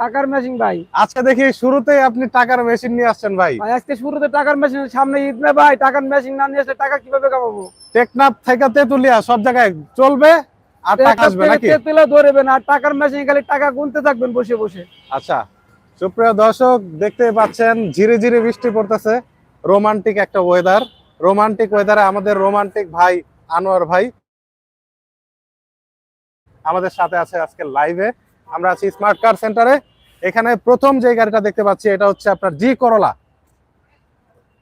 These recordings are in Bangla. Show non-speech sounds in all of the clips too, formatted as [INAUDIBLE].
টাকার মেশিন ভাই। আজকে দেখি শুরুতেই আপনি টাকার মেশিন নিয়ে আসছেন ভাই। আজকে শুরুতে টাকার মেশিন সামনে ঈদ না ভাই টাকার মেশিন না নিয়ে এসে টাকা কীভাবে কামাবো? টেকনাফ থেকে তেতুলিয়া সব জায়গায় চলবে আর টাকা আসবে নাকি? তুলে ধরবেন আর টাকার মেশিন খালি টাকা গুনতে থাকবেন বসে বসে। আচ্ছা সুপ্রিয় দর্শক দেখতে পাচ্ছেন ঝিরে ঝিরে বৃষ্টি পড়তেছে। রোমান্টিক একটা ওয়েদার রোমান্টিক ওয়েদারে আমাদের রোমান্টিক ভাই আনোয়ার ভাই আমাদের সাথে আছে আজকে লাইভে আমরা আছি স্মার্ট কার সেন্টারে এখানে প্রথম যে গাড়িটা দেখতে পাচ্ছি এটা হচ্ছে আপনার জি করলা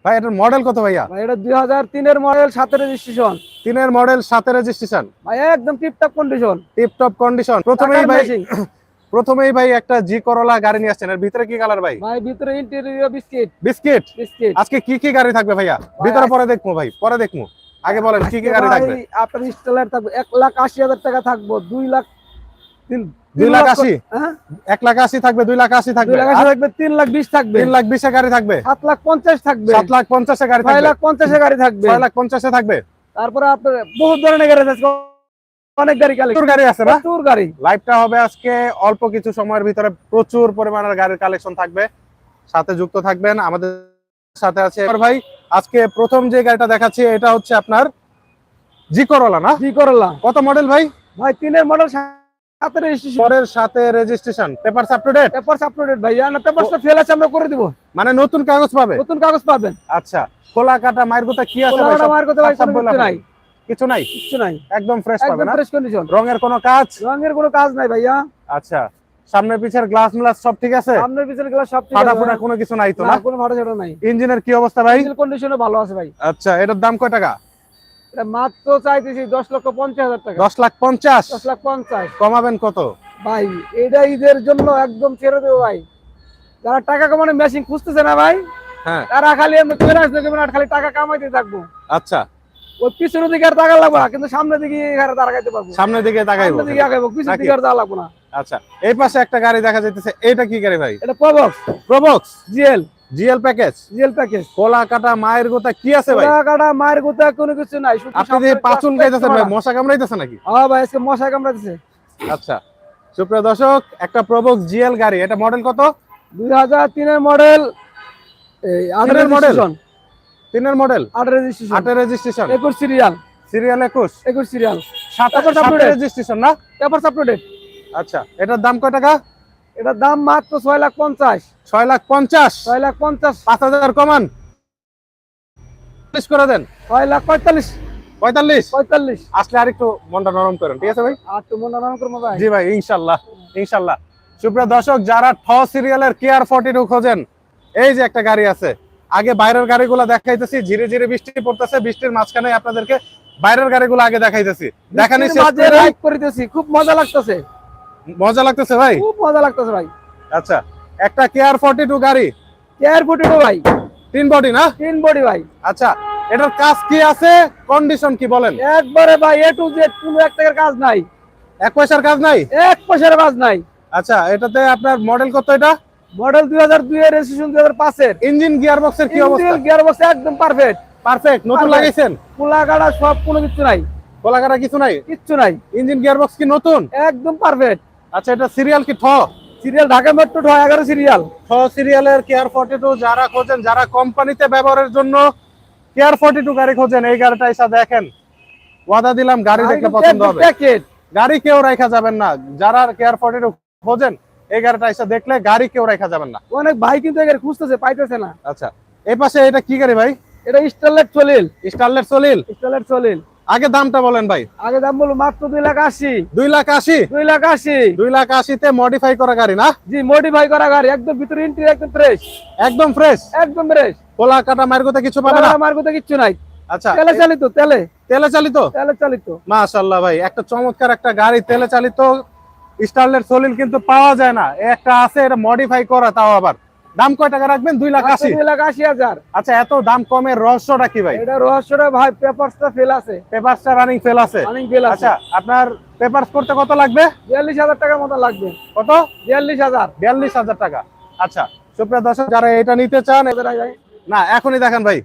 ভাই এটার মডেল কত ভাইয়া? ভাই এটা দুই হাজার তিনের মডেল সাতের রেজিস্ট্রেশন তিনের মডেল সাতের রেজিস্ট্রেশন ভাই একদম টিপটপ কন্ডিশন টিপটপ কন্ডিশন প্রথমেই ভাই [COUGHS] প্রথমেই ভাই একটা জি করলা গাড়ি নিয়ে আসছেন। এর ভিতরে কি কালার ভাই? ভাই ভিতরে ইন্টেরিয়র বিস্কিট বিস্কিট বিস্কিট আজকে কি কি গাড়ি থাকবে ভাইয়া? ভিতরে পরে দেখব ভাই পরে দেখব। আগে বলেন কি কি গাড়ি থাকবে? আপনার স্টেলার থাকবে। এক লাখ আশি হাজার টাকা থাকব দুই লাখ তিন দুই লাখ আশি। হ্যাঁ? এক লাখ আশি থাকবে দুই লাখ আশি থাকবে। তিন লাখ বিশ থাকবে। তিন লাখ বিশে গাড়ি থাকবে। সাত লাখ পঞ্চাশ থাকবে। সাত লাখ পঞ্চাশে গাড়ি ছয় লাখ পঞ্চাশে গাড়ি থাকবে। ছয় লাখ পঞ্চাশে থাকবে। তারপরে আপনার বহুত ধরনের গাড়ি আছে অনেক গাড়ি কালেকশন গাড়ি আছে না? প্রচুর গাড়ি। লাইভটা হবে আজকে অল্প কিছু সময়ের ভিতরে প্রচুর পরিমাণের গাড়ির কালেকশন থাকবে। সাথে যুক্ত থাকবেন। আমাদের সাথে আছে ভাই আজকে প্রথম যে গাড়িটা দেখাচ্ছি এটা হচ্ছে আপনার জি করলা না? কি করলাম কত মডেল ভাই? ভাই তিনের মডেল পরের সাথে registration papers up to date papers uploaded ভাই না পেপারসটা ফেল আছে আমরা করে দিব। মানে নতুন কাগজ পাবে? নতুন কাগজ পাবেন। আচ্ছা খোলা কাটা মায়ের কথা কি আছে সব? কথা ভাই সব বলে। নাই। কিছু নাই? কিছু নাই। একদম ফ্রেশ পাবে একদম না ফ্রেশ কন্ডিশন রঙের কোনো কাজ? রঙের কোনো কাজ নাই ভাইয়া। আচ্ছা সামনে পিছের গ্লাস গ্লাস সব ঠিক আছে? সামনের পিছনে গেলে সব ঠিক আছে। ফোটা কোনো কিছু নাই তো না কোনো ফাটা নাই। ইঞ্জিনের কি অবস্থা ভাই? ইঞ্জিন কন্ডিশনও ভালো আছে ভাই। আচ্ছা এটার দাম কয় টাকা? এটা মাত্র চাইতেছি দশ লক্ষ পঞ্চাশ হাজার টাকা। দশ লাখ পঞ্চাশ? দশ লাখ পঞ্চাশ। কমাবেন কত? ভাই এটা ঈদের জন্য একদম ছেড়ে দেবো ভাই। যারা টাকা কামানো মেশিন খুঁজতেছে না ভাই হ্যাঁ। তারা খালি এমনি চলে আসবে কেমন খালি টাকা কামাইতে থাকব। আচ্ছা। ওই পিছনের দিকে আর টাকা লাগবে না কিন্তু সামনের দিকে এখানে পারব। সামনের দিকে তাকাইবো সামনের দিকে আগাইবো পিছনের দিকে আর দেওয়া লাগবে না। আচ্ছা। এই পাশে একটা গাড়ি দেখা যাইতেছে এটা কি গাড়ি ভাই? এটা Probox Probox GL GL package GL package কোলা কাটা মায়ের গোতা কি আছে ভাই? কাটা মায়ের গোতা কোনো কিছু নাই আপনি যে পাচুন খাইতেছেন ভাই মশা কামড়াইতেছে নাকি? হ্যাঁ ভাই আজকে মশা কামড়াতেছে আচ্ছা সুপ্রিয় দর্শক একটা জিএল গাড়ি এটা মডেল কত? দুই হাজার তিনের মডেল এই আটের? মডেল তিনের মডেল আটের রেজিস্ট্রেশন আটের রেজিস্ট্রেশন একুশ সিরিয়াল সিরিয়াল একুশ? একুশ সিরিয়াল তারপর রেজিস্ট্রেশন না? পেপার আপলোডেড আচ্ছা এটার দাম কয় টাকা? এটার দাম মাত্র ছয় লাখ পঞ্চাশ। ছয় লাখ পঞ্চাশ? ছয় লাখ পঞ্চাশ। পাঁচ হাজার কমান। করে দেন। ছয় লাখ পঁয়তাল্লিশ। পঁয়তাল্লিশ? পঁয়তাল্লিশ। আসলে মনটা নরম করেন ঠিক আছে ভাই? আর তো মনে নাম করব ভাই। জি ভাই ইনশাল্লাহ ইনশাল্লাহ। সুপ্রিয় দর্শক যারা ঠ সিরিয়ালের কেয়ার ফর্টি টু খোঁজেন এই যে একটা গাড়ি আছে। আগে বাইরের গাড়িগুলো দেখাইতেছি ধীরে ধীরে বৃষ্টি পড়তেছে বৃষ্টির মাঝখানে আপনাদেরকে বাইরের গাড়িগুলো আগে দেখাইতেছি। দেখানি খুব মজা লাগতেছে। মজা লাগতেছে ভাই? খুব মজা লাগতেছে ভাই। আচ্ছা একটা কেয়ার ফর্টি টু গাড়ি। কেয়ার ফুটিটো ভাই। তিন বডি না? তিন বডি ভাই। আচ্ছা এটার কাজ কি আছে? কন্ডিশন কি বলেন? একবারে ভাই এ টু জেড কোনো এক টাকার কাজ নাই। এক পয়সার কাজ নাই? এক পয়সার কাজ নাই। আচ্ছা এটাতে আপনার মডেল কত এটা? মডেল দুই হাজার দুই এর রেজিস্ট্রেশন দুই হাজার পাঁচের ইঞ্জিন গিয়ার বক্সের কি অবস্থা? গিয়ার বক্স একদম পারফেক্ট পারফেক্ট নতুন। লাগাইছেন? কুলা গাড়া সব কোনো কিছু নাই। কোলাকাটা কিছু নাই? কিচ্ছু নাই। ইঞ্জিন গিয়ার বক্স কি নতুন? একদম পারফেক্ট আচ্ছা এটা সিরিয়াল কি? ঠ সিরিয়াল ঢাকা মেট্রো ঢ এগারো সিরিয়াল ঠ সিরিয়ালের কেয়ার ফর্টি টু যারা খোঁজেন যারা কোম্পানিতে ব্যবহারের জন্য কেয়ার ফর্টি টু গাড়ি খোঁজেন এই গাড়িটা এসে দেখেন। ওয়াদা দিলাম গাড়ি দেখলে পছন্দ হবে। গাড়ি কেউ রাখা যাবেন না। যারা কেয়ার ফর্টি টু খোঁজেন এই গাড়িটা এসে দেখলে গাড়ি কেউ রাখা যাবেন না। অনেক ভাই কিন্তু এখানে খুঁজতেছে পাইতেছে না। আচ্ছা এই পাশে এটা কি গাড়ি ভাই? এটা স্টারলেট চলিল স্টারলেট চলিল স্টারলেট চলিল আগে দামটা বলেন ভাই। আগে দাম বলব মাত্র দুই লাখ আশি। দুই লাখ আশি? দুই লাখ আশি। দুই লাখ আশিতে মডিফাই করা গাড়ি না? জি মডিফাই করা গাড়ি একদম ভিতরে এন্ট্রি একদম ফ্রেশ একদম ফ্রেশ একদম ফ্রেশ কোলা কাটা কথা কিছু পাবে না? কোথাও কিচ্ছু নাই। আচ্ছা তেলে চালিত তেলে। তেলে চালিত? তেলে চালিত। মাশাল্লাহ ভাই একটা চমৎকার একটা গাড়ি তেলে চালিত। স্টারলেট সলিল কিন্তু পাওয়া যায় না। একটা আছে এটা মডিফাই করা তাও আবার। দাম কয় টাকা রাখবেন? দুই লাখ আশি। দুই লাখ আশি হাজার। আচ্ছা এত দাম কমের রহস্যটা কি ভাই? এটা রহস্যটা ভাই পেপারসটা ফেল আছে। পেপারসটা রানিং ফেল আছে। অনেক ফেল আছে। আচ্ছা আপনার পেপারস করতে কত লাগবে? বিয়াল্লিশ হাজার টাকার মতো লাগবে। কত? বিয়াল্লিশ হাজার। বিয়াল্লিশ হাজার টাকা। আচ্ছা সুপ্রিয় দর্শক যারা এটা নিতে চান না এখনই দেখেন ভাই।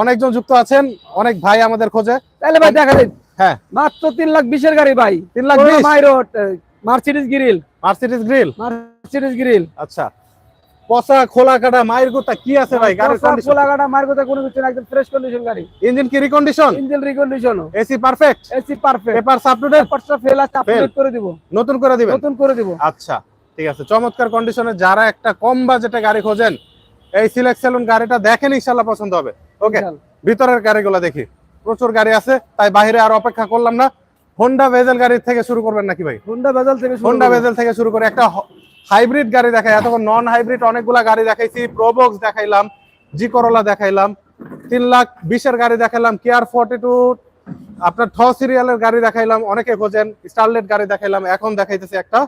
অনেকজন যুক্ত আছেন অনেক ভাই আমাদের খোঁজে। তাহলে ভাই দেখা দিন হ্যাঁ। মাত্র তিন লাখ বিশের গাড়ি ভাই। তিন লাখ বিশ? Mercedes grill Mercedes grill Mercedes grill আচ্ছা। পচা খোলা কাটা মায়ের গোতা কি আছে ভাই? গাড়ির কন্ডিশন কোলাঘাটা মার্গতে কোনো কিছু না একদম ফ্রেশ কন্ডিশন গাড়ি। ইঞ্জিন কি recondition engine recondition AC perfect AC perfect papers up পেপারটা ফেল আছে আপডেট করে দিব। নতুন করে দিবেন? নতুন করে দিব। আচ্ছা ঠিক আছে। চমৎকার কন্ডিশনে যারা একটা কম বাজেটে গাড়ি খোঁজেন এই সিলেক্ট সেলুন গাড়িটা দেখেন ইনশাল্লাহ পছন্দ হবে। ওকে ভিতরের গাড়িগুলো দেখি। প্রচুর গাড়ি আছে তাই বাইরে আর অপেক্ষা করলাম না। হোন্ডা ভেজেল গাড়ি থেকে শুরু করবেন নাকি ভাই? হোন্ডা বেজাল থেকে হোন্ডা ভেজেল থেকে শুরু করে একটা হাইব্রিড গাড়ি দেখাই এতক্ষণ নন হাইব্রিড অনেকগুলা গাড়ি দেখাইছি প্রোবক্স দেখাইলাম জি করোলা দেখাইলাম তিন লাখ বিশের গাড়ি দেখাইলাম কেয়ার ফর্টি টু আপনার ঠ সিরিয়ালের গাড়ি দেখাইলাম অনেকে খোঁজেন স্টারলেট গাড়ি দেখাইলাম এখন দেখাইতেছি একটা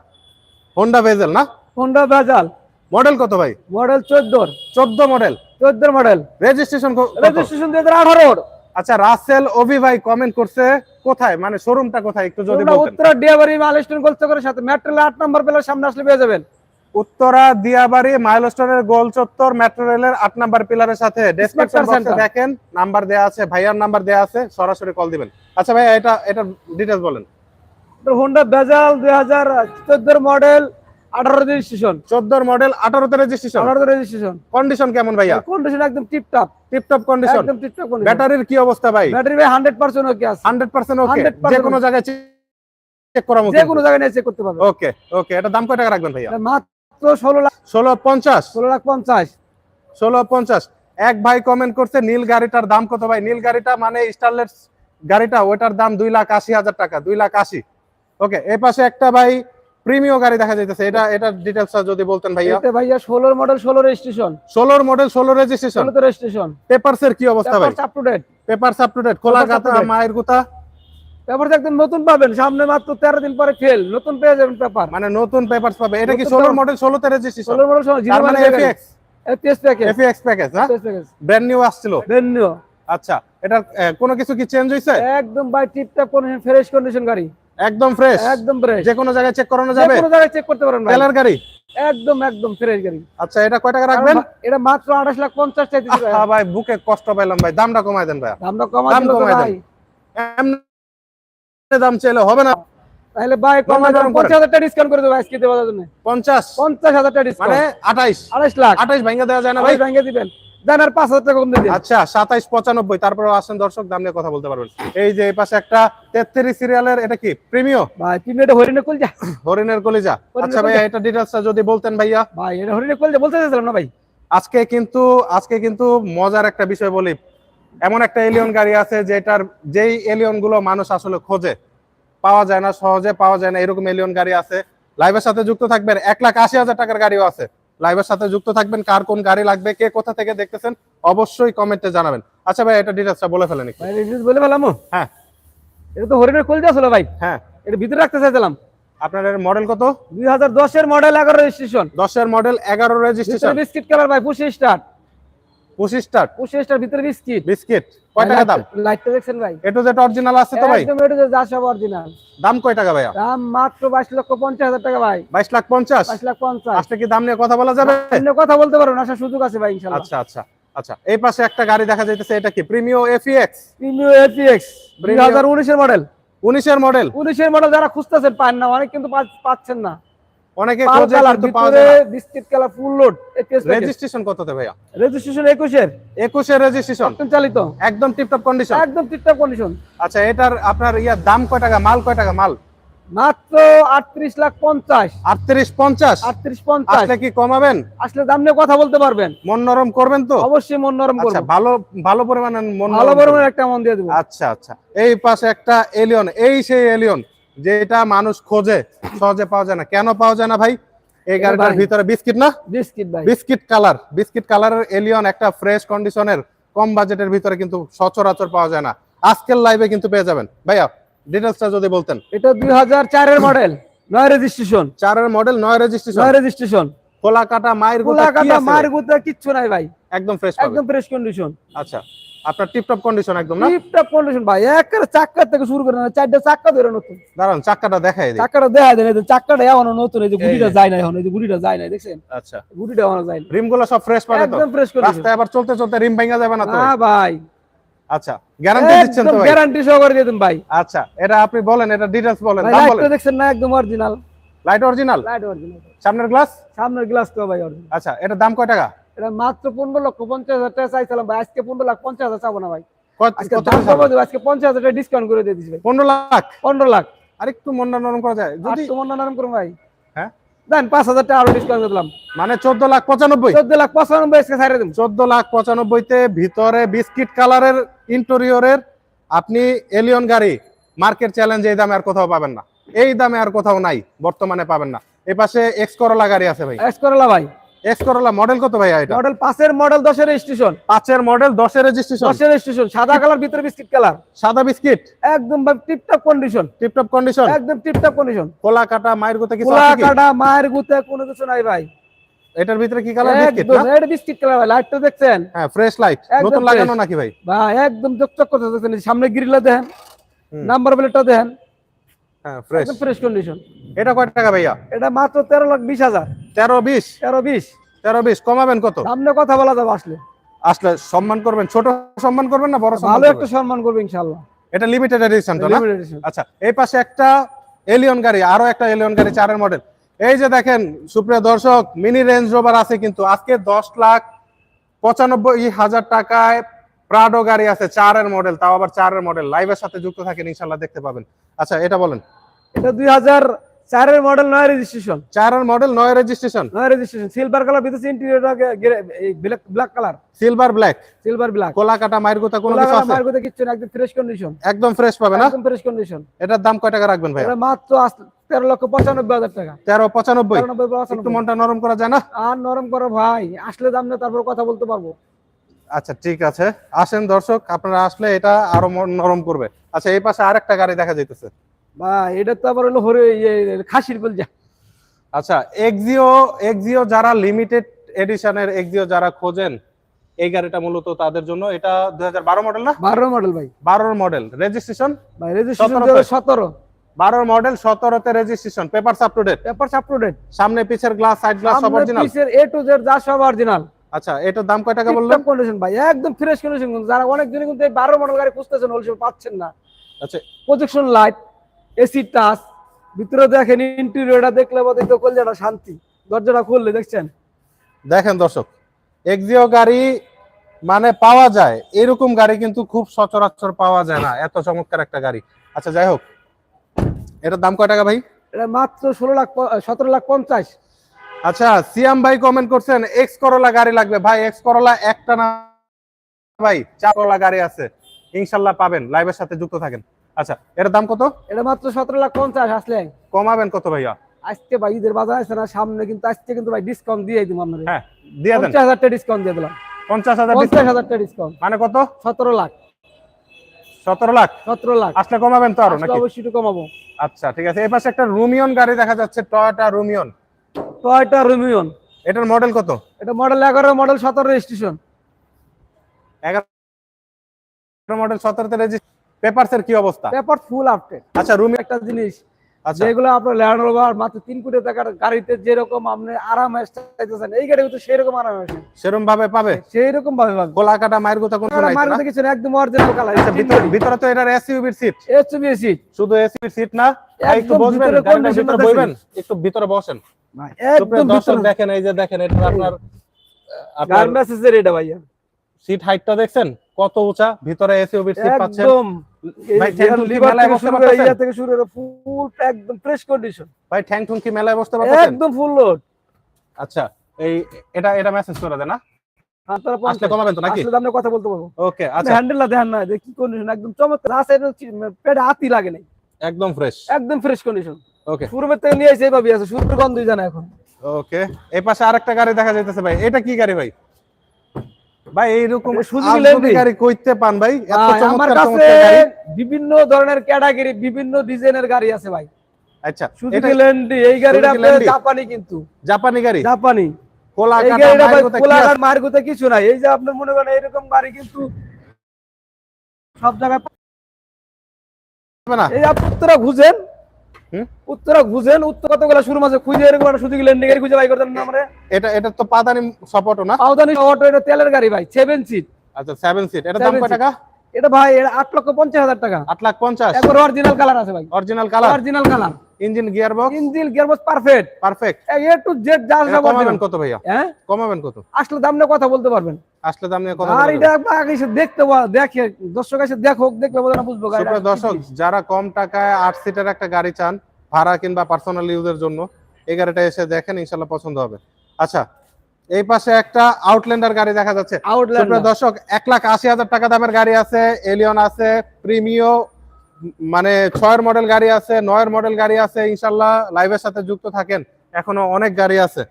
হোন্ডা ভেজেল না? হোন্ডা বেজাল মডেল কত ভাই? মডেল চোদ্দোর। চোদ্দ মডেল চোদ্দোর মডেল রেজিস্ট্রেশন রেজিস্ট্রেশন দুই হাজার আঠারোর। আচ্ছা রাসেল ওবি ভাই কমেন্ট করছে কোথায়? মানে শোরুমটা কোথায়? একটু যদি বলতেন। উত্তরা ডিয়াবাড়ি মাইলস্টোন গোল চত্বরের সাথে মেট্রোল আট নম্বর পেলার সামনে আসলে পেয়ে যাবেন। উত্তরা দিয়াবাড়ি মাইলস্টোনের গোল চত্বর মেট্রো রেলের আট নম্বর পিলারের সাথে ডেসক্রিপশন বক্সে দেখেন নাম্বার দেয়া আছে ভাইয়ার নাম্বার দেয়া আছে সরাসরি কল দিবেন। আচ্ছা ভাই এটা এটা ডিটেলস বলেন। হোন্ডা বেজাল দুই হাজার চোদ্দোর মডেল আঠারো রেজিস্ট্রেশন 14 মডেল 18 তে রেজিস্ট্রেশন রেজিস্ট্রেশন কন্ডিশন কেমন ভাইয়া? কন্ডিশন একদম টিপটপ টিপটপ কন্ডিশন একদম টিপটপ ব্যাটারির কি অবস্থা ভাই? ব্যাটারি ভাই হান্ড্রেড পার্সেন্ট ওকে আছে। 100% ওকে যে কোনো জায়গায় চেক করা যে কোনো জায়গায় চেক করতে পারবে। ওকে ওকে এটা দাম কয় টাকা রাখবেন ভাইয়া? মাত্র ষোলো লাখ 1650 ষোলো লাখ পঞ্চাশ। ষোলো পঞ্চাশ। এক ভাই কমেন্ট করছে নীল গাড়িটার দাম কত ভাই? নীল গাড়িটা মানে স্টারলেট গাড়িটা ওটার দাম দুই লাখ আশি হাজার টাকা দুই লাখ আশি। ওকে এই পাশে একটা ভাই প্রিমিয় গাড়ি দেখা যাইতেছে। এটা এটা যদি বলতেন ভাইয়া। এটা ভাইয়া ষোলোর মডেল ষোলো রেজিস্ট্রেশন ষোলোর মডেল ষোলো রেজিস্ট্রেশন ষোলোতে রেজিস্ট্রেশন পেপারস এর কি অবস্থা ভাই? Up to date papers up to date খোলা গাতা মায়ের গুতা। পেপার একদম নতুন পাবেন। সামনে মাত্র তেরো দিন পরে ফেল নতুন পেয়ে যাবেন পেপার মানে নতুন পেপারস পাবে। এটা কি নতুন ষোলোর paper- মডেল ষোলোতে রেজিস্ট্রেশন ষোলোর মডেল ষোলো তার জিরো মানে FX APS package FX package হ্যাঁ ব্র্যান্ড নিউ আসছিল। ভেন্যু আচ্ছা এটা কোনো কিছু কি চেঞ্জ হইছে? একদম বাই টিপটপ কন্ডিশন ফ্রেশ কন্ডিশন গাড়ি। একদম ফ্রেশ একদম ফ্রেশ যে কোনো জায়গায় চেক করানো যাবে? কোনো জায়গায় চেক করতে পারেন ভাই। তেলের গাড়ি? একদম একদম ফ্রেশ গাড়ি। আচ্ছা এটা কয় টাকা রাখবেন? এটা মাত্র আঠাশ লাখ পঞ্চাশ চাইতেছি ভাই। ভাই বুকে কষ্ট পাইলাম ভাই। দামটা কমাই দেন ভাই দামটা কমা দাম দিল তো কমায় দেন। ভাই। এমনি দাম চাইলে হবে না। তাহলে ভাই কমাই। পঞ্চাশ হাজার টাকা ডিসকাউন্ট করে দেবো আজকে দেওয়ার জন্য। পঞ্চাশ। পঞ্চাশ হাজার টাকা মানে ডিসকাউন্ট আঠাইশ আঠাশ লাখ। আঠাইশ ভাঙ্গা দেওয়া যায় না ভাই। ভাই দিবেন। দেন আর পাঁচ হাজার টাকা কম দিয়ে আচ্ছা সাতাইশ পঁচানব্বই। তারপরে আসেন দর্শক দাম নিয়ে কথা বলতে পারবেন। এই যে পাশে একটা তেত্রিশ সিরিয়ালের এটা কি? প্রিমিয় ভাই এটা হরিণের কলিজা। আচ্ছা ভাই কলিজা। এটা ডিটেলসটা যদি বলতেন ভাইয়া। ভাই এটা হরিণে কল বলতে চাইছিলাম না ভাই। আজকে কিন্তু আজকে কিন্তু মজার একটা বিষয় বলি। এমন একটা এলিয়ন গাড়ি আছে যেটার যেই এলিয়নগুলো মানুষ আসলে খোঁজে। পাওয়া যায় না সহজে পাওয়া যায় না এরকম এলিয়ন গাড়ি আছে। লাইভের সাথে যুক্ত থাকবেন। এক লাখ আশি হাজার টাকার গাড়িও আছে। লাইভের সাথে যুক্ত থাকবেন কার কোন গাড়ি লাগবে কে কোথা থেকে দেখতেছেন অবশ্যই কমেন্টে জানাবেন। আচ্ছা ভাই এটা ডিটেলসটা বলে ফেলেন একটু। ভাই ডিটেলস বলে ফেলাম? হ্যাঁ। এটা তো হরিণের কোল যা ছিল ভাই। হ্যাঁ। এটা ভিতরে রাখতে চাইছিলাম। আপনার এর মডেল কত? দুই হাজার দশের মডেল এগারো রেজিস্ট্রেশন। 10 এর মডেল এগারো রেজিস্ট্রেশন। বিস্কিট কালার ভাই পুষি স্টার্ট পঁচিশ স্টার্ট। পুষি ভিতরে বিস্কিট। বিস্কিট। কয় টাকা দাম? লাইটটা দেখছেন ভাই। এটু যেটা অরিজিনাল আছে তো ভাই? একদম এটা যা সব অরিজিনাল দাম কয় টাকা ভাইয়া? দাম মাত্র বাইশ লক্ষ পঞ্চাশ হাজার টাকা ভাই। বাইশ লাখ পঞ্চাশ? বাইশ লাখ পঞ্চাশ। কি দাম নিয়ে কথা বলা যাবে? কথা বলতে পারো না আসার সুযোগ আছে ভাই ইনশাল্লাহ। আচ্ছা আচ্ছা আচ্ছা। এই পাশে একটা গাড়ি দেখা যাইতেছে এটা কি? প্রিমিও এফিএক্স প্রিমিও এপিএক্স দুই হাজার উনিশের মডেল উনিশের মডেল উনিশের মডেল যারা খুঁজতেছেন পান না অনেক কিন্তু পাচ্ছেন না। অনেকে খোঁজে কিন্তু পাওয়া যায় না। Biscuit colour full load registration কততে ভাইয়া? রেজিস্ট্রেশন একুশের। একুশের রেজিস্ট্রেশন অত্যন্ত চালিত। একদম টিপটপ কন্ডিশন একদম টিপটপ কন্ডিশন আচ্ছা এটার আপনার ইয়ার দাম কয় টাকা? মাল কয় টাকা? মাল? মাত্র আটত্রিশ লাখ পঞ্চাশ। আটত্রিশ পঞ্চাশ? আটত্রিশ পঞ্চাশ। আসলে কি কমাবেন? আসলে দাম নিয়ে কথা বলতে পারবেন। মন নরম করবেন তো? অবশ্যই মন নরম আচ্ছা ভালো ভালো পরিমাণে মন ভালো বড় একটা মন দিয়ে দেবো। আচ্ছা আচ্ছা। এই পাশে একটা এলিয়ন এই সেই এলিয়ন যেটা মানুষ খোঁজে সহজে পাওয়া যায় না। কেন পাওয়া যায় না ভাই? এই গাড়িটার ভিতরে বিস্কিট না? বিস্কিট ভাই। Biscuit colour. বিস্কিট কালারের এলিয়ন একটা ফ্রেশ কন্ডিশনের কম বাজেটের ভিতরে কিন্তু সচরাচর পাওয়া যায় না। আজকের লাইভে কিন্তু পেয়ে যাবেন। ভাইয়া ডিটেলসটা যদি বলতেন। এটা দুই হাজার চারের মডেল নয় রেজিস্ট্রেশন চারের মডেল নয় রেজিস্ট্রেশন নয় রেজিস্ট্রেশন খোলা কাটা মায়ের কোলা কাটা কিচ্ছু নাই ভাই। একদম ফ্রেশ একদম ফ্রেশ কন্ডিশন আচ্ছা। আপনার টিপটপ কন্ডিশন একদম না? টিপটপ কন্ডিশন ভাই একেবারে চাক্কা থেকে শুরু করে না চারটা চাক্কা ধরে নতুন। দাঁড়ান চাক্কাটা দেখাই দিই। চাক্কাটা দেখা দেন এই যে চাক্কাটা এখনও নতুন এই যে যে। যায় না এখন এই যে গুটিটা যায় না দেখছেন? আচ্ছা। গুটিটা এখনও যায় না রিমগুলো সব ফ্রেশ পাবে তো? একদম ফ্রেশ কন্ডিশন রাস্তায় আবার চলতে চলতে রিম ভাঙা যাবে না তো? না ভাই। আচ্ছা গ্যারান্টি দিচ্ছেন তো ভাই? গ্যারান্টি সহকারে দিয়ে দেন ভাই। আচ্ছা এটা আপনি বলেন এটা ডিটেলস বলেন দাম বলেন। দেখছেন না? একদম original light original light original সামনের গ্লাস সামনের গ্লাস তো ভাই অরিজিনাল আচ্ছা এটা দাম কয় টাকা? এটা মাত্র পনেরো লক্ষ পঞ্চাশ হাজার টাকা চাইছিলাম ভাই। আজকে পনেরো লাখ পঞ্চাশ হাজার চাবো না ভাই। আজকে পঞ্চাশ হাজার টাকা ডিসকাউন্ট করে দিয়ে দিচ্ছি ভাই। পনেরো লাখ? পনেরো লাখ। আরেকটু মন নরম করা যায়। যদি তোমার নাম করুন ভাই। হ্যাঁ? দেন পাঁচ হাজার টাকা আরও ডিসকাউন্ট দিলাম। মানে চোদ্দ লাখ পঁচানব্বই? চোদ্দ লাখ পঁচানব্বই আজকে ছাড়ে চোদ্দ লাখ পঁচানব্বইতে ভিতরে বিস্কিট কালারের ইন্টেরিয়রের আপনি এলিয়ন গাড়ি মার্কেট চ্যালেঞ্জ এই দামে আর কোথাও পাবেন না। এই দামে আর কোথাও নাই বর্তমানে পাবেন না। এই পাশে এক্স করলা গাড়ি আছে ভাই। এক্স করলা ভাই। এক্স করলা মডেল কত ভাই এটা? মডেল পাঁচের মডেল দশের স্টেশন পাঁচের মডেল দশের রেজিস্ট্রেশন দশের স্টেশন সাদা কালার ভিতরে বিস্কিট কালার সাদা বিস্কিট একদম ভাই টিপটপ কন্ডিশন টিপটপ কন্ডিশন একদম টিপটপ কন্ডিশন কোলা কাটা মায়ের গোতে কিছু আছে কি? কাটা মায়ের গুতে কোনো কিছু নাই ভাই। এটার ভিতরে কি কালার বিস্কিট একদম এটা বিস্কিট কালার ভাই লাইটটা দেখছেন? হ্যাঁ ফ্রেশ লাইট নতুন লাগানো নাকি ভাই? ভাই একদম চকচক করতে দেখছেন সামনে গ্রিলটা দেখেন। নাম্বার প্লেটটা দেখেন। হ্যাঁ ফ্রেশ একদম ফ্রেশ কন্ডিশন এটা কয় টাকা ভাইয়া? এটা মাত্র তেরো লাখ বিশ হাজার। তেরো বিশ। তেরো বিশ। তেরো বিশ কমাবেন কত? সামনে কথা বলা যাবে আসলে। আসলে সম্মান করবেন ছোট সম্মান করবেন না বড় ভালো করবেন? একটা সম্মান করবে ইনশাল্লাহ এটা লিমিটেড এডিশনটা না? আচ্ছা এই পাশে একটা এলিয়ন গাড়ি আরও একটা এলিয়ন গাড়ি চারের মডেল এই যে দেখেন সুপ্রিয় দর্শক মিনি রেঞ্জ রোভার আছে কিন্তু আজকে দশ লাখ পঁচানব্বই হাজার টাকায় প্রাডো গাড়ি আছে চারের মডেল তাও আবার চারের মডেল লাইভের সাথে যুক্ত থাকেন ইনশাল্লাহ দেখতে পাবেন। আচ্ছা এটা বলেন। এটা দুই হাজার চারের মডেল নয় রেজিস্ট্রেশন চারের মডেল নয় রেজিস্ট্রেশন নয় রেজিস্ট্রেশন সিলভার কালার ভিতরে ইন্টেরিয়রটা black colour silver black silver black কোলা কাটা মায়ের কোনো কিছু আছে? কিচ্ছু না একদম ফ্রেশ কন্ডিশন একদম ফ্রেশ পাবে না? একদম ফ্রেশ কন্ডিশন এটার দাম কয় টাকা রাখবেন ভাই এটা মাত্র আস- তেরো লক্ষ পঁচানব্বই হাজার টাকা। তেরো পঁচানব্বই। তেরানব্বই একটু মনটা নরম করা যায় না? আর নরম করো ভাই। আসলে দাম না তারপর কথা বলতে পারব। আচ্ছা ঠিক আছে। আসেন দর্শক আপনারা আসলে এটা আরও নরম করবে। আচ্ছা এই পাশে আরেকটা গাড়ি দেখা যাইতেছে। ভাই এটা তো আবার হলো হরে খাসির বলছে আচ্ছা এক্সিও এক্সিও যারা লিমিটেড এডিশনের এক্সিও যারা খোঁজেন এই গাড়িটা মূলত তাদের জন্য। এটা দুই হাজার বারো মডেল না? বারো মডেল ভাই। বারোর মডেল রেজিস্ট্রেশন ভাই রেজিস্ট্রেশন 17 তে। সতেরো। বারোর model সতেরোতে registration papers up to date paper up to date সামনে পিছের গ্লাস সাইড গ্লাস সব অরিজিনাল পিসের এ টু জেড যা সব অরিজিনাল আচ্ছা এটার দাম কয় টাকা বললেন? কন্ডিশন ভাই একদম ফ্রেশ কন্ডিশন যারা অনেক দিন কিন্তু এই বারো মডেল গাড়ি খুঁজতেছেন ওই পাচ্ছেন না। আচ্ছা। প্রজেকশন লাইট এসি টাচ ভিতরে দেখেন ইন্টেরিয়রটা দেখলে বোধ হয় কলজাটা শান্তি। দরজাটা খুললে দেখছেন? দেখেন দর্শক এক্সিও গাড়ি মানে পাওয়া যায় এরকম গাড়ি কিন্তু খুব সচরাচর পাওয়া যায় না এত চমৎকার একটা গাড়ি। আচ্ছা যাই হোক এটার দাম কয় টাকা ভাই? এটা মাত্র ষোলো লাখ সতেরো লাখ পঞ্চাশ। আচ্ছা সিয়াম ভাই কমেন্ট করছেন এক্স করলা গাড়ি লাগবে। ভাই এক্স করলা একটা না ভাই চার করলা গাড়ি আছে। ইনশাল্লাহ পাবেন লাইভের সাথে যুক্ত থাকেন। আচ্ছা এটার দাম কত? এটা মাত্র সতেরো লাখ পঞ্চাশ আসলে কমাবেন কত ভাইয়া? আজকে ভাই ঈদের বাজার আছে না সামনে কিন্তু আজকে কিন্তু ভাই ডিসকাউন্ট দিয়ে দিব আপনার হ্যাঁ দিয়ে দেন। পঞ্চাশ হাজার টাকা ডিসকাউন্ট দিয়ে দিলাম। পঞ্চাশ হাজার পঞ্চাশ হাজার টাকা ডিসকাউন্ট মানে কত? সতেরো লাখ। সতেরো লাখ? সতেরো লাখ। আসলে কমাবেন তো আরও নাকি? অবশ্যই একটু কমাবো। আচ্ছা ঠিক আছে। এই পাশে একটা রুমিয়ন গাড়ি দেখা যাচ্ছে টয়োটা রুমিয়ন। Toyota Rumion. এটার মডেল কত? এটা মডেল এগারো মডেল সতেরো রেজিস্ট্রেশন এগারো মডেল সতেরোতে রেজিস্ট পেপারস এর কি অবস্থা? পেপার ফুল আপডেট আচ্ছা রুমি একটা জিনিস আচ্ছা। যেগুলো আপনার ল্যান্ড রোভার মাত্র তিন কোটি টাকার গাড়িতে যেরকম আপনি আরাম চাইতেছেন এই গাড়ি কিন্তু সেই রকম আরাম আসে সেরকম ভাবে পাবে। সেই রকম ভাবে পাবেন গোলা কাটা মায়ের কথা কোন মারুতি কিছু না একদম অরিজিনাল কালার আচ্ছা ভিতরে ভিতরে তো এটার এসইউবির সিট এসইউভি সিট শুধু এসইউবির সিট না? একটু বসবেন ভিতরে বসবেন। একটু ভিতরে বসেন। একদম দর্শক দেখেন এই যে দেখেন এটা আপনার আপনার এর এটা ভাইয়া। সিট হাইটটা দেখছেন? কত উঁচা? ভিতরে এসইউবির সিট পাচ্ছেন একদম। ভাই, ঠ্যাং টুং কি মেলায় থেকে বসতে পারতেছেন? ইয়া থেকে শুরু করে ফুল একদম ফ্রেশ কন্ডিশন ভাই ঠ্যাং ঠুং কি মেলায় বসতে পারছেন একদম ফুল লোড আচ্ছা এই এটা এটা মেসেজ করে দেন না? আপনারা আসলে কমাবেন তো নাকি? আসলে দামে কথা বলতে পারব। ওকে আচ্ছা। হ্যান্ডেলটা দেখেন না যে কি কন্ডিশন একদম চমৎকার। আছে পেটে হাতি লাগে নাই। একদম ফ্রেশ একদম ফ্রেশ কন্ডিশন ওকে শোরুমের থেকে নিয়ে এসে এইভাবে আছে শুরুর গন্ধই জানা এখন। ওকে এই পাশে আরেকটা গাড়ি দেখা যাইতেছে ভাই। এটা কি গাড়ি ভাই? ভাই এইরকম। গাড়ি কইতে পান ভাই এত চমৎকার কাছে চমৎকার গাড়ি। বিভিন্ন ধরনের ক্যাটাগরি বিভিন্ন ডিজাইনের গাড়ি আছে ভাই। আচ্ছা সুজুকি ল্যান্ডি এই গাড়িটা আপনার জাপানি কিন্তু। জাপানি গাড়ি? জাপানি। কোলা কাটা? মার্গুতে কিছু নাই। এই যে আপনি মনে করেন এরকম গাড়ি কিন্তু সব জায়গায় এই আপনি উত্তরা খুঁজেন? উত্তরা খুঁজেন উত্তর কতগুলো শুরু মাঝে খুঁজে এরকম একটা ল্যান্ডি গাড়ি খুঁজে বাই করতেন না আমরা? এটা এটা তো পাদানি সাপোর্ট না? পাদানি সাপোর্ট এটা তেলের গাড়ি ভাই সেভেন সিট আচ্ছা সেভেন সিট এটা দাম কত টাকা? এটা ভাই এটা আট লক্ষ পঞ্চাশ হাজার টাকা। আট লাখ পঞ্চাশ। একবার অরিজিনাল কালার আছে ভাই। Original colour original colour engine gear box engine gearbox perfect perfect A to Z যা যা কমাবেন কত ভাইয়া? হ্যাঁ? কমাবেন কত? আসলে দাম নিয়ে কথা বলতে পারবেন। আসলে দাম নিয়ে কথা আর এটা আগে দেখতে দেখে। দর্শক এসে দেখো দেখলে বোঝা না বুঝব সুপ্রিয় দর্শক যারা কম টাকায় আট সিটার একটা গাড়ি চান ভাড়া কিংবা পার্সোনাল ইউজের জন্য এই গাড়িটা এসে দেখেন ইনশাল্লাহ পছন্দ হবে। আচ্ছা এই পাশে একটা আউটল্যান্ডার গাড়ি দেখা যাচ্ছে। সুপ্রিয় দর্শক এক লাখ আশি হাজার টাকা দামের গাড়ি আছে এলিয়ন আছে প্রিমিও মানে ছয়ের মডেল গাড়ি আছে নয়ের মডেল গাড়ি আছে ইনশাল্লাহ লাইভের সাথে যুক্ত থাকেন। এখনও অনেক গাড়ি আছে।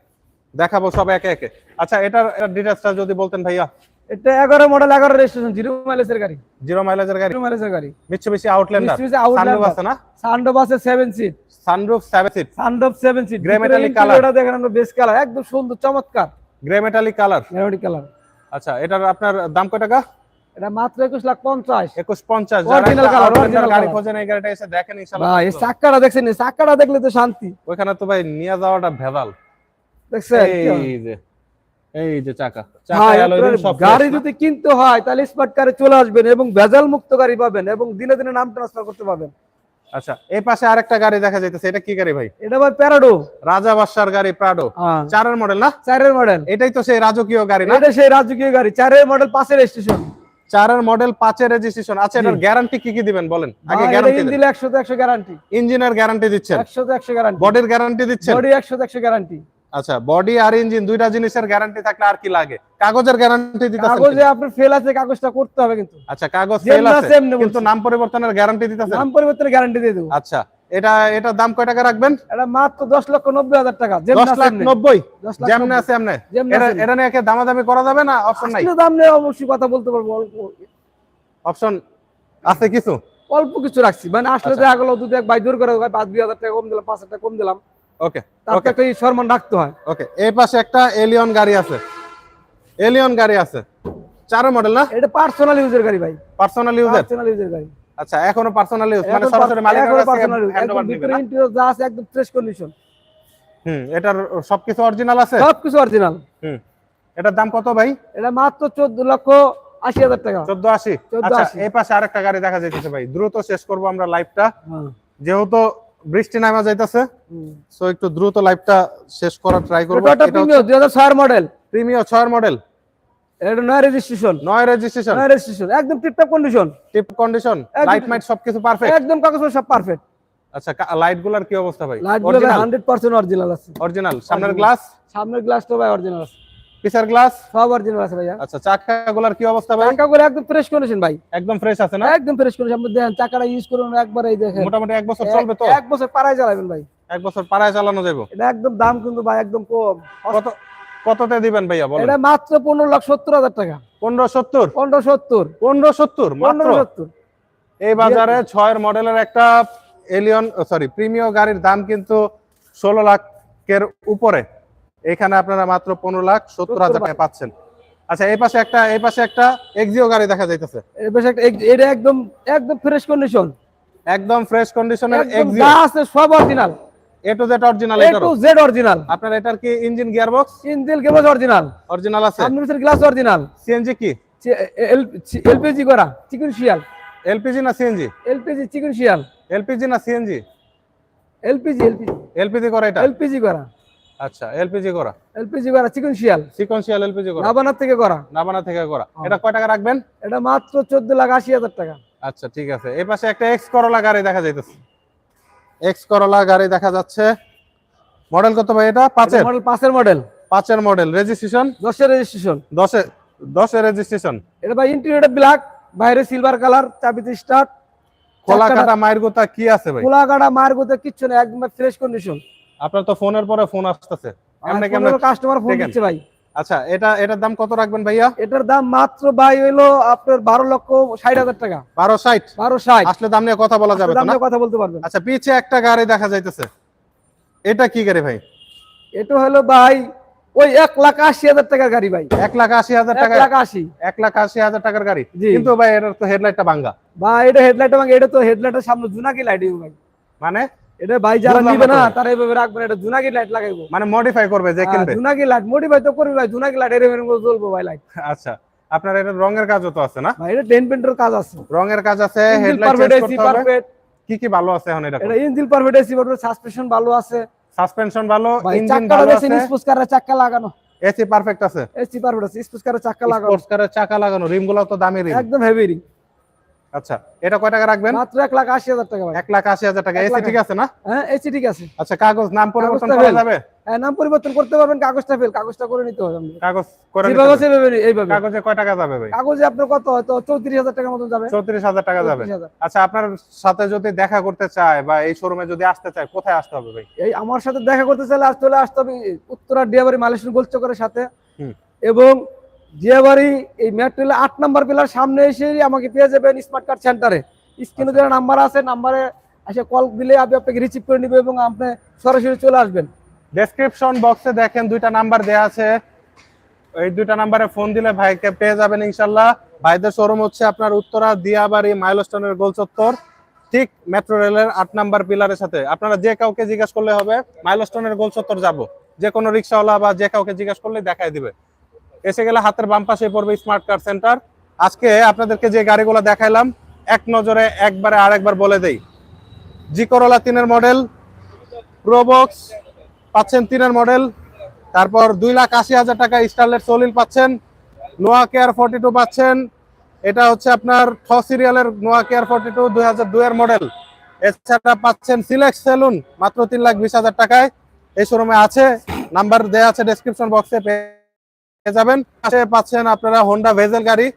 দেখাবো সব একে একে। আচ্ছা এটার ডিটেলসটা যদি বলতেন ভাইয়া। এটা এগারো মডেল এগারো রেজিস্ট্রেশন জিরো মাইলেজের গাড়ি। জিরো মাইলেজের গাড়ি? জিরো মাইলেজের গাড়ি। Mitsubishi Outlander Outlander। সানরুফ আছে না? সানডোভ আছে seven seat sunroof seven seat সানডোভ seven seat Grey metallic colour। এটা দেখেন আমরা বেস কালার একদম সুন্দর চমৎকার। গ্রে মেটালিক কালার মেরোডি কালার আচ্ছা এটার আপনার দাম কত টাকা? এটা মাত্র একুশ লাখ পঞ্চাশ। একুশ পঞ্চাশ Original colour, original গাড়ি খোঁজেন এই গাড়িটা এসে দেখেন ইনশাল্লাহ ভাই এই চাক্কাটা দেখছেন এই চাক্কাটা দেখলে তো শান্তি। ওইখানে তো ভাই নিয়ে যাওয়াটা ভেজাল। দেখছেন? এই যে এই যে চাকা। গাড়ি যদি কিনতে হয় তাহলে স্মার্ট কারে চলে আসবেন এবং ভেজাল মুক্ত গাড়ি পাবেন এবং দিনে দিনে নাম ট্রান্সফার করতে পারবেন। আচ্ছা এই পাশে আরেকটা গাড়ি দেখা যাইতেছে। এটা কি গাড়ি ভাই? এটা ভাই প্যারাডো রাজা বাদশার গাড়ি প্রাডো চারের মডেল না? চারের মডেল এটাই তো সেই রাজকীয় গাড়ি না? এটা সেই রাজকীয় গাড়ি চারের মডেল পাশের স্টেশন চারের মডেল পাঁচের রেজিস্ট্রেশন আচ্ছা এটার গ্যারান্টি কি কি দিবেন বলেন? আগে গ্যারান্টি ইঞ্জিন একশো একশো গ্যারান্টি ইঞ্জিনের গ্যারান্টি দিচ্ছেন। একশো একশো গ্যারান্টি বডির গ্যারান্টি দিচ্ছেন? বডি একশো একশো গ্যারান্টি আচ্ছা বডি আর ইঞ্জিন দুইটা জিনিসের গ্যারান্টি থাকলে আর কি লাগে? কাগজের গ্যারান্টি দিতেছেন কাগজে আপনার ফেল আছে কাগজটা করতে হবে কিন্তু। আচ্ছা কাগজ ফেল আছে আছে কিন্তু নাম পরিবর্তনের গ্যারান্টি দিতেছেন? নাম পরিবর্তনের গ্যারান্টি দিয়ে দেবো। আচ্ছা এটা এটার দাম কয় টাকা রাখবেন? এটা মাত্র দশ লক্ষ নব্বই হাজার টাকা। দশ লাখ এমনি। নব্বই? দশ লাখ যেমনে নব্বই। আছে এমনে? এটা। এটা নিয়ে দামাদামি করা যাবে না অপশন নাই? দাম নিয়ে অবশ্যই কথা বলতে পারব অল্প। অপশন আছে কিছু? অল্প কিছু রাখছি। মানে আসলে আচ্ছা। দেখা গেলো দুটো এক বাই দূর করে পাঁচ দুই হাজার টাকা কম দিলাম পাঁচ হাজার টাকা কম দিলাম। ওকে তার তো সম্মান রাখতে হয়। ওকে এই পাশে একটা এলিয়ন গাড়ি আছে। এলিয়ন গাড়ি আছে। চারের মডেল না? এটা পার্সোনাল ইউজের গাড়ি ভাই। পার্সোনাল ইউজার পার্সোনাল ইউজের গাড়ি। আচ্ছা এখনও পার্সোনাল মানে সরাসরি মালিকের কাছে হ্যান্ড ওভার ভিতরে যা আছে একদম ফ্রেশ কন্ডিশন হুম এটার সবকিছু অরিজিনাল আছে? সবকিছু অরিজিনাল হুম এটার দাম কত ভাই? এটা মাত্র চোদ্দ লক্ষ আশি হাজার টাকা। চোদ্দ আশি? 1480 আচ্ছা এই পাশে আরেকটা গাড়ি দেখা যাইতেছে ভাই। দ্রুত শেষ করব আমরা লাইভটা হ্যাঁ, যেহেতু বৃষ্টি নামা যাইতেছে। সো একটু দ্রুত লাইভটা শেষ করার ট্রাই করব। দুই হাজার ছয়ের মডেল প্রিমিয়ার ছয়ের মডেল এটা নয় রেজিস্ট্রেশন নয় রেজিস্ট্রেশন নয় রেজিস্ট্রেশন একদম tiptop condition tip condition light মাইট সবকিছু পারফেক্ট একদম কাগজ সব পারফেক্ট আচ্ছা লাইটগুলার কি অবস্থা ভাই? লাইট হান্ড্রেড পার্সেন্ট অরিজিনাল আছে। অরিজিনাল সামনের। গ্লাস সামনের গ্লাসটা ভাই অরিজিনাল আছে। পিছের গ্লাস সব অরিজিনাল আছে ভাইয়া। আচ্ছা চাকা গুলার কি অবস্থা ভাই? চাকাগুলো একদম ফ্রেশ কন্ডিশন ভাই। একদম ফ্রেশ আছে না? একদম ফ্রেশ কন্ডিশন আপনি দেখেন চাকাটা ইউজ করুন একবার এই দেখেন। মোটামুটি এক বছর চলবে তো? এক- বছর পাড়ায় চালাবেন ভাই। এক বছর পাড়ায় চালানো যাবে এটা একদম দাম কিন্তু ভাই একদম কম। কত কততে দিবেন ভাইয়া বলেন। এটা মাত্র পনেরো লাখ সত্তর হাজার টাকা। পনেরো সত্তর? পনেরো সত্তর। পনেরো সত্তর মাত্র? পনেরো সত্তর। এই বাজারে ছয়ের মডেলের একটা এলিয়ন সরি প্রিমিয় গাড়ির দাম কিন্তু ষোলো লাখের উপরে। এখানে আপনারা মাত্র পনেরো লাখ সত্তর হাজার টাকা পাচ্ছেন। আচ্ছা এই পাশে একটা এই পাশে একটা এক্সিও গাড়ি দেখা যাইতেছে। এই পাশে একটা এটা একদম একদম ফ্রেশ কন্ডিশন একদম ফ্রেশ কন্ডিশনের এক্সিও আছে সব original A to Z original A to Z original আপনার এটার কি ইঞ্জিন ইঞ্জিন অরিজিনাল অরিজিনাল আছে পিছের গ্লাস অরিজিনাল সিএনজি কি এলপিজি করা চিকেন শিয়াল এলপিজি না সিএনজি এলপিজি চিকেন শিয়াল এলপিজি না সিএনজি এলপিজি এলপিজি এলপিজি করা এটা এলপিজি করা আচ্ছা এলপিজি করা এলপিজি করা চিকেন শিয়াল সিকোয়েন্সিয়াল এলপিজি করা নাবানার থেকে করা নাবানা থেকে করা হ্যাঁ। এটা কয় টাকা রাখবেন এটা মাত্র চোদ্দ লাখ আশি হাজার টাকা আচ্ছা ঠিক আছে এই পাশে একটা এক্স করলা গাড়ি দেখা যাইতেছে এক্স করলা গাড়ি দেখা যাচ্ছে। মডেল কত ভাই এটা? পাঁচের। মডেল পাঁচের মডেল পাঁচের মডেল রেজিস্ট্রেশন দশের রেজিস্ট্রেশন দশে দশের রেজিস্ট্রেশন এটা ভাই ইন্টেরিয়রটা ব্ল্যাক বাইরে সিলভার কালার চাবিতে স্টার্ট খোলা কাটা মায়ের গোতা কি আছে ভাই? খোলা কাটা গোতে কিচ্ছু না একদম ফ্রেশ কন্ডিশন আপনার তো ফোনের পরে ফোন আসতেছে। Customer phone. দিচ্ছে ভাই। আচ্ছা এটা এটার দাম কত রাখবেন ভাইয়া? এটার দাম মাত্র ভাই হইল আপনার বারো লক্ষ ষাট হাজার টাকা। বারো ষাট? বারো ষাট। আসলে দাম নিয়ে কথা বলা যাবে দাম নিয়ে কথা বলতে পারবেন। আচ্ছা পিছে একটা গাড়ি দেখা যাইতেছে। এটা কি গাড়ি ভাই? এটা হলো ভাই ওই এক লাখ আশি হাজার টাকার গাড়ি ভাই। এক লাখ আশি হাজার টাকা লাখ আশি। এক লাখ আশি হাজার টাকার গাড়ি। কিন্তু ভাই এটার তো হেডলাইটটা ভাঙ্গা। বা এটা হেডলাইট এবং এটা তো হেডলাইটের সামনে জুনাকি লাইট ভাই। মানে? এটা ভাই যারা নিবে না তারা এইভাবে রাখবেন এটা জুনাকি লাইট লাগাইবো। মানে মডিফাই করবে যে কিনবে। জুনাকি লাইট মোটিভাই তো করবি ভাই জুনাকি লাইট এরকম এরকম করে জ্বলবো ভাই লাইট আচ্ছা আপনার এটা রঙের কাজও তো আছে না? ভাই এটা পেন্টের কাজ আছে। রঙের কাজ আছে হেডলাইট চেঞ্জ করতে হবে। কি কি ভালো আছে এখন এটা এটা engine perfect AC perfect suspension ভালো আছে। সাসপেনশন ভালো ইঞ্জিন ভালো আছে। স্পোর্টস কারের চাক্কা লাগানো। এসি পারফেক্ট আছে। এসি পারফেক্ট আছে স্পোর্টস কারের চাক্কা লাগানো। স্পোর্টস কারের চাকা লাগানো রিমগুলো তো দামি রিম একদম হেভি রিং আচ্ছা এটা কয় টাকা রাখবেন? মাত্র এক লাখ আশি হাজার টাকা ভাই। এক লাখ আশি হাজার টাকা। এসি ঠিক আছে না? হ্যাঁ এসি ঠিক আছে। আচ্ছা কাগজ নাম পরিবর্তন করা যাবে? হ্যাঁ নাম পরিবর্তন করতে পারবেন কাগজটা ফেল কাগজটা করে নিতে হবে কাগজ করে যেভাবে। সেভাবে এইভাবে। কাগজে কয় টাকা যাবে ভাই? কাগজে আপনার কত হয়তো চৌত্রিশ হাজার টাকার মতো যাবে। চৌত্রিশ হাজার টাকা যাবে। আচ্ছা আপনার সাথে যদি দেখা করতে চায় বা এই শোরুমে যদি আসতে চায় কোথায় আসতে হবে ভাই? এই আমার সাথে দেখা করতে চাইলে আসতে চলে আসতে হবে উত্তরা ডিয়াবাড়ি মালেশন গোলচকের সাথে। এবং ডিয়াবাড়ি এই মেট্রোলে আট নাম্বার পিলার সামনে এসে আমাকে পেয়ে যাবেন স্মার্ট কার্ড সেন্টারে স্ক্রিনে দেওয়া নাম্বার আছে নাম্বারে এসে কল দিলে আমি আপনাকে রিসিভ করে নিবে এবং আপনি সরাসরি চলে আসবেন। ডেসক্রিপশন বক্সে দেখেন দুইটা নাম্বার দেয়া আছে। এই দুইটা নাম্বারে ফোন দিলে ভাইকে পেয়ে যাবেন ইনশাল্লাহ। ভাইদের শোরুম হচ্ছে আপনার উত্তরা দিয়াবাড়ি মাইলস্টোনের গোল চত্বর ঠিক মেট্রো রেলের আট নাম্বার পিলারের সাথে। আপনারা যে কাউকে জিজ্ঞাসা করলে হবে মাইলস্টনের গোল চত্বর যাব। যে কোনো রিক্সাওয়ালা বা যে কাউকে জিজ্ঞাসা করলে দেখাই দিবে। এসে গেলে হাতের বাম পাশে পড়বে স্মার্ট কার সেন্টার আজকে আপনাদেরকে যে গাড়িগুলো দেখাইলাম, এক নজরে একবারে আরেকবার বলে দেই। জি করোলা তিনের মডেল প্রোবক্স পাচ্ছেন তিনের মডেল তারপর দুই লাখ আশি হাজার টাকা স্টারলেট সলিল পাচ্ছেন নোয়া কেয়ার ফর্টি টু পাচ্ছেন। এটা হচ্ছে আপনার ঠ সিরিয়ালের নোয়া কেয়ার ফর্টি টু দুই হাজার দুইয়ের মডেল এছাড়া পাচ্ছেন সিলেক্ট সেলুন মাত্র তিন লাখ বিশ হাজার টাকায়। এই শোরুমে আছে, নাম্বার দেওয়া আছে ডেসক্রিপশন বক্সে যাবেন? পাশে পাচ্ছেন আপনারা হোন্ডা ভেজেল গাড়ি।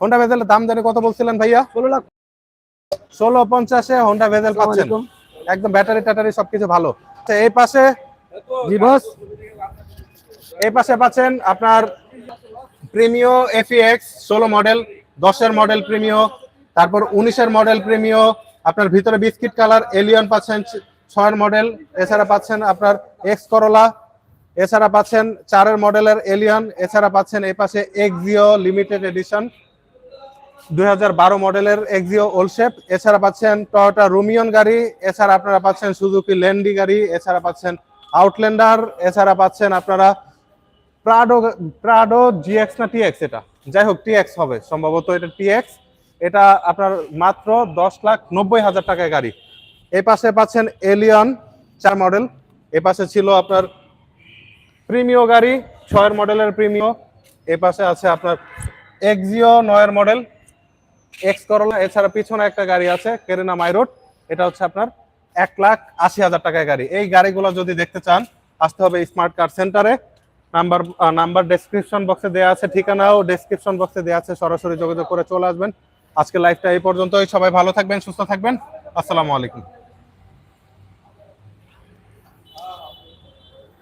হোন্ডা ভেজেলের দাম জানি কত বলছিলেন ভাইয়া? ষোলো লাখ। ষোলো পঞ্চাশে হোন্ডা ভেজেল পাচ্ছেন। একদম ব্যাটারি ট্যাটারি সবকিছু ভালো। আচ্ছা এই পাশে এই পাশে পাচ্ছেন আপনার প্রিমিও এফিএক্স ষোলো মডেল দশের মডেল প্রিমিও তারপর উনিশের মডেল প্রিমিও আপনার ভিতরে বিস্কিট কালার এলিয়ন পাচ্ছেন ছয়ের মডেল এছাড়া পাচ্ছেন আপনার এক্স করোলা এছাড়া পাচ্ছেন চারের মডেলের এলিয়ন এছাড়া পাচ্ছেন এই পাশে এক্সিও লিমিটেড এডিশন দু হাজার বারো মডেলের এক্সিও ওলশেপ এছাড়া পাচ্ছেন টয়োটা রুমিয়ন গাড়ি, এছাড়া আপনারা পাচ্ছেন সুজুকি ল্যান্ডি গাড়ি, এছাড়া পাচ্ছেন আউটল্যান্ডার এছাড়া পাচ্ছেন আপনারা প্রাডো প্রাডো জিএক্স না টিএক্স এটা? যাই হোক টিএক্স হবে, সম্ভবত এটা টিএক্স এটা আপনার মাত্র দশ লাখ নব্বই হাজার টাকায় গাড়ি। এই পাশে পাচ্ছেন এলিয়ন চার মডেল। এ পাশে ছিল আপনার প্রিমিও গাড়ি, ছয়ের মডেলের প্রিমিও। এ পাশে আছে আপনার এক্সিও নয়ের মডেল এক্স করোলা এছাড়া পিছনে একটা গাড়ি আছে কেরেনা মাইরোড এটা হচ্ছে আপনার এক লাখ আশি হাজার টাকায় গাড়ি। এই গাড়িগুলো যদি দেখতে চান, আসতে হবে স্মার্ট কার সেন্টারে নাম্বার নাম্বার ডেসক্রিপশন বক্সে দেওয়া আছে, ঠিকানাও ডেসক্রিপশন বক্সে দেওয়া আছে, সরাসরি যোগাযোগ করে চলে আসবেন। আজকে লাইভটা এই পর্যন্তই। সবাই ভালো থাকবেন, সুস্থ থাকবেন। আসসালামু আলাইকুম।